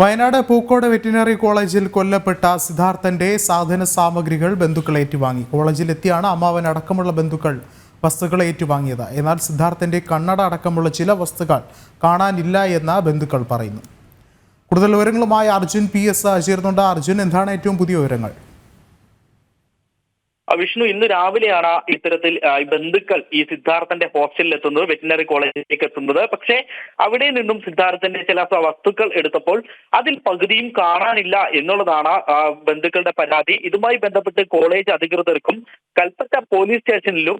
Wayanad Pookode veterinary കോളേജിൽ കൊല്ലപ്പെട്ട സിദ്ധാർത്ഥന്റെ സാധന സാമഗ്രികൾ ബന്ധുക്കൾ ഏറ്റുവാങ്ങി. കോളേജിലെത്തിയാണ് അമ്മാവൻ അടക്കമുള്ള ബന്ധുക്കൾ വസ്തുക്കൾ ഏറ്റുവാങ്ങിയത്. എന്നാൽ സിദ്ധാർത്ഥന്റെ കണ്ണട അടക്കമുള്ള ചില വസ്തുക്കൾ കാണാനില്ല എന്ന് ബന്ധുക്കൾ പറയുന്നു. കൂടുതൽ വിവരങ്ങളുമായി അർജുൻ പി എസ് ചേർന്നുണ്ട് അർജുൻ എന്താണ് ഏറ്റവും പുതിയ വിവരങ്ങൾ? വിഷ്ണു ഇന്ന് രാവിലെയാണ് ഇത്തരത്തിൽ ബന്ധുക്കൾ ഈ സിദ്ധാർത്ഥന്റെ ഹോസ്റ്റലിൽ എത്തുന്നത് വെറ്റിനറി കോളേജിലേക്ക് എത്തുന്നത്. പക്ഷേ അവിടെ നിന്നും സിദ്ധാർത്ഥന്റെ ചില വസ്തുക്കൾ എടുത്തപ്പോൾ അതിൽ പകുതിയും കാണാനില്ല എന്നുള്ളതാണ് ബന്ധുക്കളുടെ പരാതി. ഇതുമായി ബന്ധപ്പെട്ട് കോളേജ് അധികൃതർക്കും കൽപ്പറ്റ പോലീസ് സ്റ്റേഷനിലും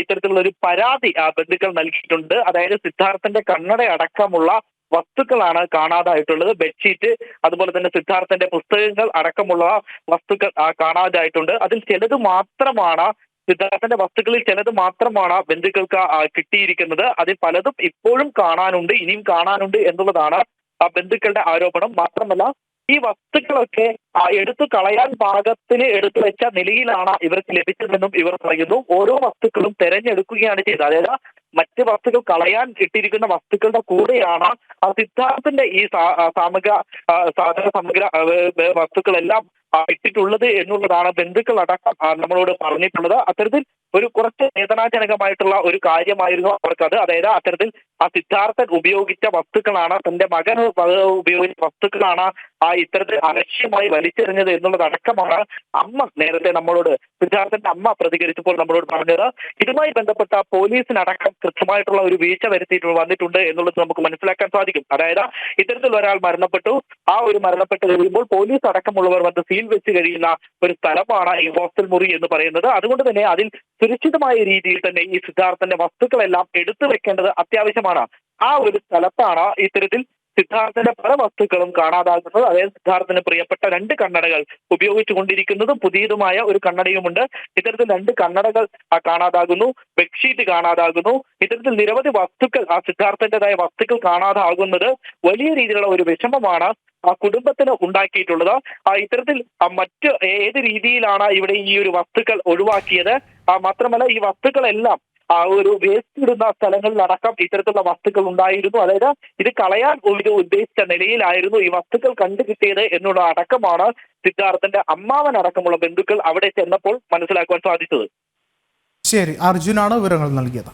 ഇത്തരത്തിലുള്ള ഒരു പരാതി ബന്ധുക്കൾ നൽകിയിട്ടുണ്ട്. അതായത് സിദ്ധാർത്ഥന്റെ കണ്ണട അടക്കമുള്ള വസ്തുക്കളാണ് കാണാതായിട്ടുള്ളത്. ബെഡ്ഷീറ്റ് അതുപോലെ തന്നെ സിദ്ധാർത്ഥന്റെ പുസ്തകങ്ങൾ അടക്കമുള്ള വസ്തുക്കൾ കാണാതായിട്ടുണ്ട്. അതിൽ ചിലത് മാത്രമാണ് സിദ്ധാർത്ഥന്റെ വസ്തുക്കളിൽ ചിലത് മാത്രമാണ് ബന്ധുക്കൾക്ക് കിട്ടിയിരിക്കുന്നത്. അതിൽ പലതും ഇപ്പോഴും കാണാനുണ്ട് ഇനിയും കാണാനുണ്ട് എന്നുള്ളതാണ് ആ ബന്ധുക്കളുടെ ആരോപണം. മാത്രമല്ല ഈ വസ്തുക്കളൊക്കെ എടുത്തു കളയാൻ പാകത്തിന് എടുത്തു വെച്ച നിലയിലാണ് ഇവർക്ക് ലഭിച്ചതെന്നും ഇവർ പറയുന്നു. ഓരോ വസ്തുക്കളും തെരഞ്ഞെടുക്കുകയാണ് ചെയ്തത്. അതായത് മറ്റ് വസ്തുക്കൾ കളയാൻ ഇട്ടിരിക്കുന്ന വസ്തുക്കളുടെ കൂടെയാണ് ആ സിദ്ധാർത്ഥന്റെ ഈ സാമഗ്ര സാധന സമഗ്ര വസ്തുക്കളെല്ലാം ഇട്ടിട്ടുള്ളത് എന്നുള്ളതാണ് ബന്ധുക്കൾ അടക്കം നമ്മളോട് പറഞ്ഞിട്ടുള്ളത്. അത്തരത്തിൽ ഒരു കുറച്ച് വേദനാജനകമായിട്ടുള്ള ഒരു കാര്യമായിരുന്നു അവർക്കത്. അതായത് അത്തരത്തിൽ ആ സിദ്ധാർത്ഥൻ ഉപയോഗിച്ച വസ്തുക്കളാണ് തന്റെ മകൻ ഉപയോഗിച്ച വസ്തുക്കളാണ് ആ ഇത്തരത്തിൽ അലക്ഷ്യമായി വലിച്ചെറിഞ്ഞത് എന്നുള്ളതടക്കമാണ് അമ്മ നേരത്തെ നമ്മളോട് സിദ്ധാർത്ഥന്റെ അമ്മ പ്രതികരിച്ചപ്പോൾ നമ്മളോട് പറഞ്ഞത്. ഇതുമായി ബന്ധപ്പെട്ട പോലീസിനടക്കം കൃത്യമായിട്ടുള്ള ഒരു വീഴ്ച വരുത്തിയിട്ട് വന്നിട്ടുണ്ട് എന്നുള്ളത് നമുക്ക് മനസ്സിലാക്കാൻ സാധിക്കും. അതായത് ഇത്തരത്തിൽ ഒരാൾ മരണപ്പെട്ടു. ആ ഒരു മരണപ്പെട്ട് കഴിയുമ്പോൾ പോലീസ് അടക്കമുള്ളവർ വന്ന് സീൽ വെച്ച് കഴിയുന്ന ഒരു സ്ഥലമാണ് ഈ ഹോസ്റ്റൽ മുറി എന്ന് പറയുന്നത്. അതുകൊണ്ട് തന്നെ അതിൽ സുരക്ഷിതമായ രീതിയിൽ തന്നെ ഈ സിദ്ധാർത്ഥന്റെ വസ്തുക്കളെല്ലാം എടുത്തു വെക്കേണ്ടത് അത്യാവശ്യമാണ്. ആ ഒരു സ്ഥലത്താണ് ഇത്തരത്തിൽ സിദ്ധാർത്ഥന്റെ പല വസ്തുക്കളും കാണാതാകുന്നത് അതായത് സിദ്ധാർത്ഥന് പ്രിയപ്പെട്ട രണ്ട് കണ്ണടകൾ ഉപയോഗിച്ചുകൊണ്ടിരിക്കുന്നതും പുതിയതുമായ ഒരു കണ്ണടയുമുണ്ട്. ഇത്തരത്തിൽ രണ്ട് കണ്ണടകൾ കാണാതാകുന്നു ബെഡ്ഷീറ്റ് കാണാതാകുന്നു. ഇത്തരത്തിൽ നിരവധി വസ്തുക്കൾ ആ സിദ്ധാർത്ഥന്റേതായ വസ്തുക്കൾ കാണാതാകുന്നത് വലിയ രീതിയിലുള്ള ഒരു വിഷമമാണ്. ആ കുടുംബത്തിന് ഉണ്ടാക്കിയിട്ടുള്ളത്. ഇത്തരത്തിൽ മറ്റ് ഏത് രീതിയിലാണ് ഇവിടെ ഈ ഒരു വസ്തുക്കൾ ഒഴിവാക്കിയത്? മാത്രമല്ല ഈ വസ്തുക്കളെല്ലാം ആ ഒരു വേസ്റ്റ് ഇടുന്ന സ്ഥലങ്ങളിലടക്കം ഇത്തരത്തിലുള്ള വസ്തുക്കൾ ഉണ്ടായിരുന്നു. അതായത് ഇത് കളയാൻ ഒരു ഉദ്ദേശിച്ച നിലയിലായിരുന്നു ഈ വസ്തുക്കൾ കണ്ടു കിട്ടിയത് എന്നുള്ള അടക്കമാണ് സിദ്ധാർത്ഥന്റെ അമ്മാവൻ അടക്കമുള്ള ബന്ധുക്കൾ അവിടെ ചെന്നപ്പോൾ മനസ്സിലാക്കുവാൻ സാധിച്ചത്. ശരി അർജുനാണ് വിവരങ്ങൾ നൽകിയത്.